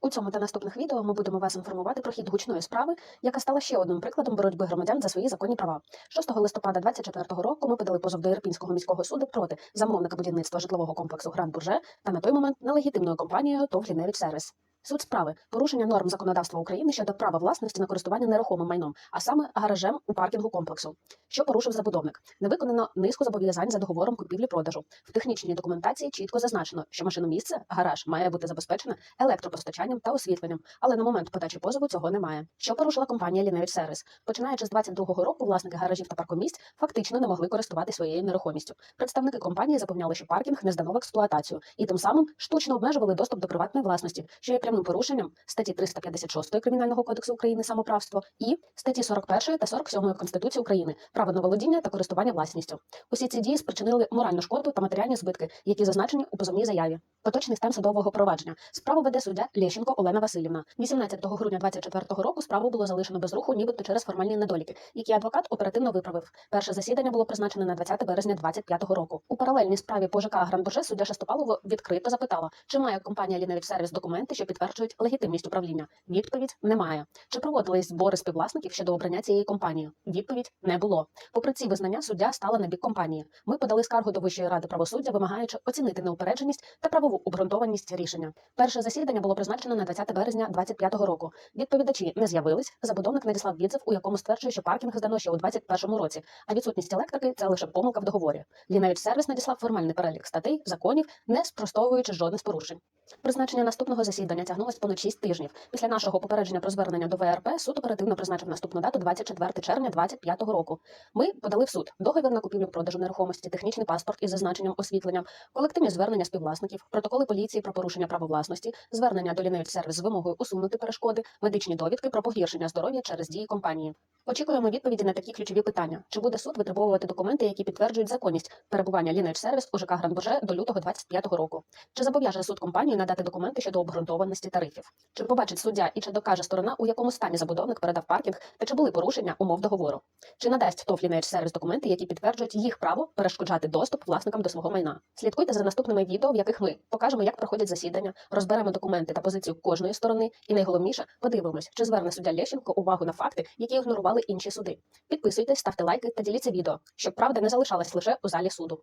У цьому та наступних відео ми будемо вас інформувати про хід гучної справи, яка стала ще одним прикладом боротьби громадян за свої законні права. 6 листопада 2024 року ми подали позов до Ірпінського міського суду проти замовника будівництва житлового комплексу Гран Бурже та на той момент нелегітимною компанією ТОВ «Ліневич Сервіс». Суть справи порушення норм законодавства України щодо права власності на користування нерухомим майном, а саме гаражем у паркінгу комплексу, що порушив забудовник. Не виконано низку зобов'язань за договором купівлі-продажу. В технічній документації чітко зазначено, що машиномісце, гараж має бути забезпечене електропостачанням та освітленням, але на момент подачі позову цього немає. Що порушила компанія Ліневич Сервіс? Починаючи з 22-го року, власники гаражів та паркомісць фактично не могли користуватися своєю нерухомістю. Представники компанії запевняли, що паркінг не здано в експлуатацію, і тим самим штучно обмежували доступ до приватної власності, що є прямим порушенням статті 356 Кримінального кодексу України самоправство і статті 41 та 47 Конституції України право на володіння та користування власністю. Усі ці дії спричинили моральну шкоду та матеріальні збитки, які зазначені у позовній заяві. Поточний стан судового провадження. Справу веде суддя Лєщенко Олена Васильівна. 18 грудня 2024 року справу було залишено без руху, нібито через формальні недоліки, які адвокат оперативно виправив. Перше засідання було призначене на 20 березня 2025 року. У паралельній справі по ЖК Гранбурже суддя Шестопалова відкрито запитала, чи має компанія Ліневич Сервіс документи, що підтверджують легітимність управління. Відповідь немає. Чи проводились збори співвласників щодо обрання цієї компанії? Відповідь не було. Попри ці визнання, суддя стала на бік компанії. Ми подали скаргу до Вищої ради правосуддя, вимагаючи оцінити неупередженість та правову обґрунтованість рішення. Перше засідання було призначено на 20 березня 2025 року. Відповідачі не з'явились. Забудовник надіслав відзив, у якому стверджує, що паркінг здано ще у 2021 році, а відсутність електрики це лише помилка в договорі. Ліневич сервіс надіслав формальний перелік статей, законів, не спростовуючи жодних порушень. Призначення наступного засідання тягнулось понад 6 тижнів. Після нашого попередження про звернення до ВРП суд оперативно призначив наступну дату 24 червня 2025 року. Ми подали в суд договір на купівлю-продажу нерухомості, технічний паспорт із зазначенням освітленням, колективні звернення співвласників, протоколи поліції про порушення права власності, звернення до лінейт сервіс з вимогою усунути перешкоди, медичні довідки про погіршення здоров'я через дії компанії. Очікуємо відповіді на такі ключові питання: чи буде суд витребовувати документи, які підтверджують законність перебування Ліневич сервіс у ЖК Гранбурже до лютого 25 року? Чи зобов'яже суд компанію надати документи щодо обґрунтованості тарифів? Чи побачить суддя і чи докаже сторона, у якому стані забудовник передав паркінг та чи були порушення умов договору? Чи надасть ТОВ Ліневич сервіс документи, які підтверджують їх право перешкоджати доступ власникам до свого майна? Слідкуйте за наступними відео, в яких ми покажемо, як проходять засідання, розберемо документи та позицію кожної сторони, і найголовніше подивимось, чи зверне суддя Лещенко увагу на факти, які ігнорували інші суди. Підписуйтесь, ставте лайки та діліться відео, щоб правда не залишалась лише у залі суду.